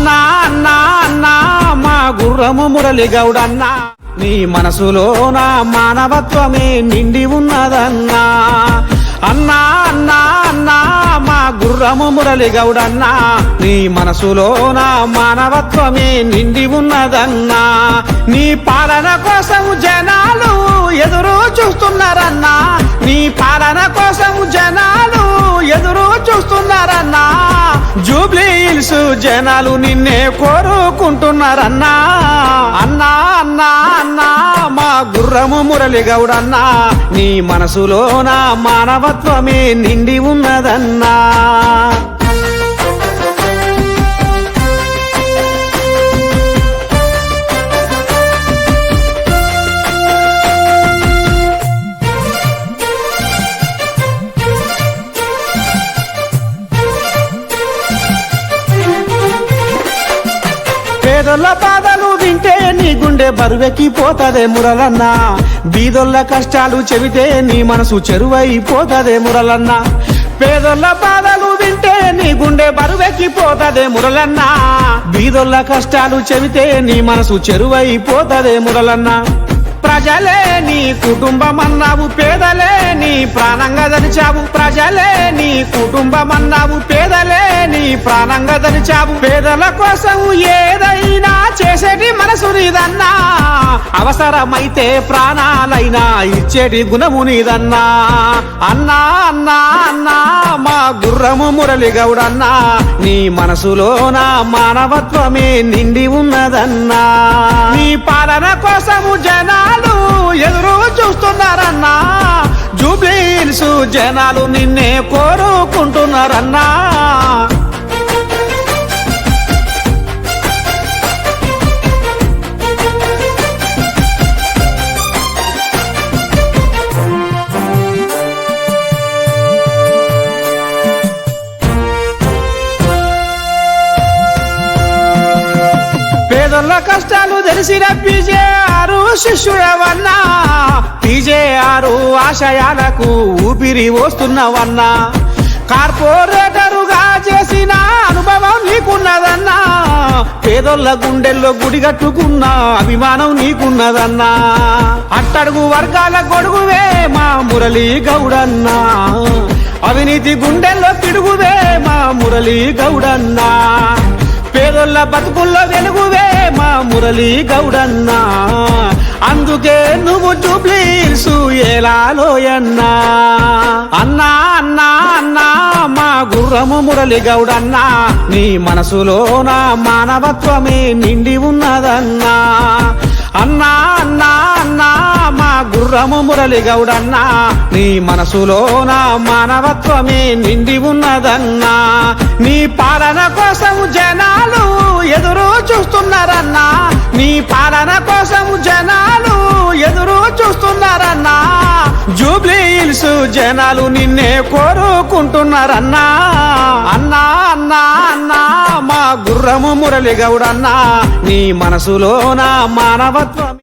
అన్నా అన్నా అన్నా మా గుర్రము మురళి గౌడన్నా. నీ మనసులో నా మానవత్వమే నిండి ఉన్నదన్నా. అన్నా అన్నా అన్నా మా గుర్రము మురళి గౌడన్నా. నీ మనసులో నా మానవత్వమే నిండి ఉన్నదన్నా. నీ పాలన కోసం జనాలు ఎదురు చూస్తున్నారన్నా. నీ పాలన కోసం జనాలు ఎదురు చూస్తున్నారన్నా. తెలుసు జనాలు నిన్నే కోరుకుంటున్నారన్నా. అన్నా అన్నా అన్నా మా గుర్రము మురళి గౌడన్నా. నీ మనసులో నా మానవత్వమే నిండి ఉన్నదన్నా. పేదొల్ల బాధలు వింటే నీ గుండె బరువెక్కిపోతదే మురలన్న బీదొల్ల కష్టాలు చెబితే నీ మనసు చెరువైపోతదే మురలన్న పేదొల్ల బాధలు వింటే నీ గుండె బరువెక్కిపోతదే మురలన్న బీదొల్ల కష్టాలు చెబితే నీ మనసు చెరువైపోతదే మురలన్నా ప్రజలే నీ కుటుంబం అన్నావు పేదలే నీ ప్రాణంగా దరిచావు. ప్రజలే నీ కుటుంబం అన్నావు పేదలే నీ ప్రాణంగా దరిచావు. పేదల కోసం ఏదైనా చేసేటి మనసు నీదన్నా అవసరమైతే ప్రాణాలైనా ఇచ్చేటి గుణము నీదన్నా. అన్నా అన్నా అన్నా మా గుర్రము మురళి గౌడన్నా నీ మనసులోన నా మానవత్వమే నిండి ఉన్నదన్నా. నీ పాలన కోసము జనాలు ఎదురు చూస్తున్నారన్నా. జూబ్లీల్స్ జనాలు నిన్నే కోరుకుంటున్నారన్నా. పేదల కష్టాలు తెలిసిన పీజేఆరు శిష్యుడవన్నా పీజేఆరు ఆశయాలకు ఊపిరి వస్తున్నవన్నా కార్పొరేటరుగా చేసిన అనుభవం నీకున్నదన్నా. పేదోళ్ళ గుండెల్లో గుడి కట్టుకున్న అభిమానం నీకున్నదన్నా. అట్టడుగు వర్గాల గొడుగువే మా మురళీ గౌడన్నా. అవినీతి గుండెల్లో పిడుగువే మా మురళీ గౌడన్నా. పేదోళ్ళ బతుకుల్లో వెలుగువే మా మురళీ గౌడన్నా. అందుకే నువ్వు జూబ్లీసు ఎలాలోయన్నా అన్నా అన్నా అన్నా మా గుర్రము మురళి గౌడన్నా. నీ మనసులోన మానవత్వమే నిండి ఉన్నదన్నా. అన్నా అన్నా అన్నా మా గుర్రము మురళి గౌడన్నా. నీ మనసులోన మానవత్వమే నిండి ఉన్నదన్నా. నీ పాలన కోసం జనా ఎదురు చూస్తున్నారన్నా? నీ పాలన కోసం జనాలు ఎదురు చూస్తున్నారన్నా? జూబ్లీహిల్స్ జనాలు నిన్నే కోరుకుంటున్నారన్నా? అన్నా అన్నా అన్నా మా గుర్రము మురళి గౌడన్నా నీ మనసులో నా మానవత్వం?